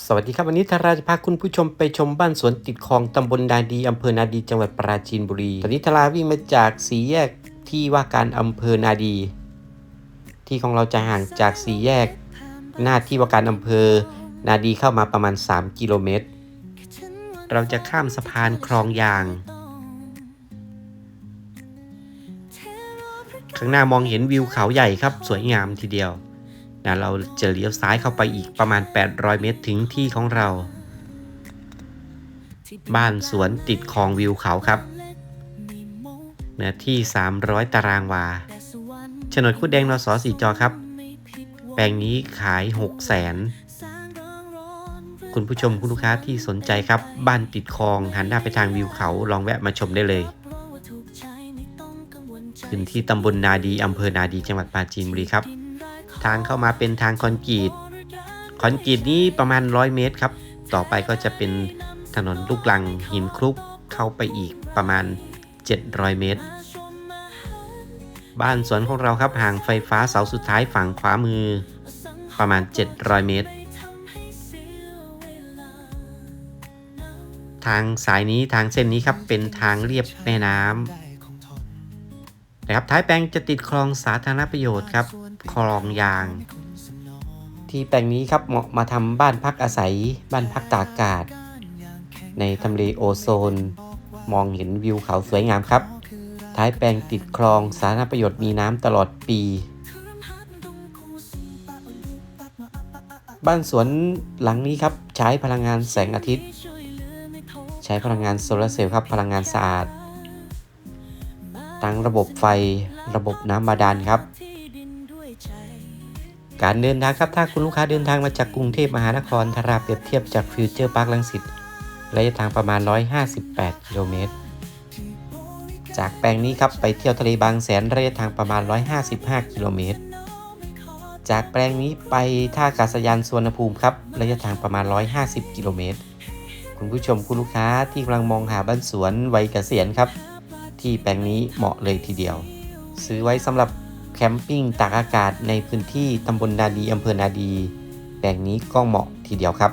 สวัสดีครับ วันนี้ทาราจะพาคุณผู้ชมไปชมบ้านสวนติดคลองตำบลนาดีอำเภอนาดีจังหวัดปราจีนบุรี ตอนนี้ทาราวิ่งมาจากสีแยกที่ว่าการอำเภอนาดี ที่ของเราจะห่างจากสีแยก หน้าที่ว่าการอำเภอ นาดีเข้ามาประมาณ 3 กิโลเมตร เราจะข้ามสะพานคลองยาง ข้างหน้ามองเห็นวิวเขาใหญ่ครับ สวยงามทีเดียว นะเราจะเลี้ยวซ้ายเข้าไปอีกประมาณ 800 เมตรถึงที่ของเรา บ้านสวนติดคลองวิวเขาครับเนื้อที่ 300 ตารางวาโฉนดคุดแดงนสสีจอครับ แปลงนี้ขาย 6 0แสนคุณผู้ชมคุณลูกค้าที่สนใจครับ บ้านติดคลองหันหน้าไปทางวิวเขาลองแวะมาชมได้เลยพื้นที่ตำบลนาดีอำเภอนาดีจังหวัดปราจีนบุรีครับ ทางเข้ามาเป็นทางคอนกรีต คอนกรีตนี้ประมาณ 100 เมตรครับ ต่อไปก็จะเป็นถนนลูกลังหินคลุกเข้าไปอีกประมาณ 700 เมตร บ้านสวนของเราครับห่างไฟฟ้าเสาสุดท้ายฝั่งขวามือ ประมาณ 700 เมตร ทางสายนี้ทางเส้นนี้ครับเป็นทางเรียบแม่น้ำ นะครับท้ายแปลงจะติดคลองสาธารณประโยชน์ครับคลองยาง ที่แปลงนี้ครับเหมาะมาทำบ้านพักอาศัย บ้านพักตากอากาศ ในทำเลโอโซน มองเห็นวิวเขาสวยงามครับ ท้ายแปลงติดคลองสาธารณประโยชน์มีน้ำตลอดปี บ้านสวนหลังนี้ครับใช้พลังงานแสงอาทิตย์ ใช้พลังงานโซลาร์เซลล์ครับพลังงานสะอาด ทั้งระบบไฟระบบน้ำบาดาลครับ การเดินทางครับถ้าคุณลูกค้าเดินทางมาจากกรุงเทพมหานครทาราเปรียบเทียบจากฟิวเจอร์พาร์คลังสิตระยะทางประมาณ 158กิโลเมตรจากแปลงนี้ครับไปเที่ยวทะเลบางแสนระยะทางประมาณ 155กิโลเมตร จากแปลงนี้ไปท่าอากาศยานสวนภูมิครับระยะทางประมาณ 150กิโลเมตร คุณผู้ชมคุณลูกค้าที่กำลังมองหาบ้านสวนวัยเกษียณครับ ที่แปลงนี้เหมาะเลยทีเดียว ซื้อไว้สำหรับแคมปิ้งตากอากาศในพื้นที่ตำบลนาดีอำเภอนาดี แปลงนี้ก็เหมาะทีเดียวครับ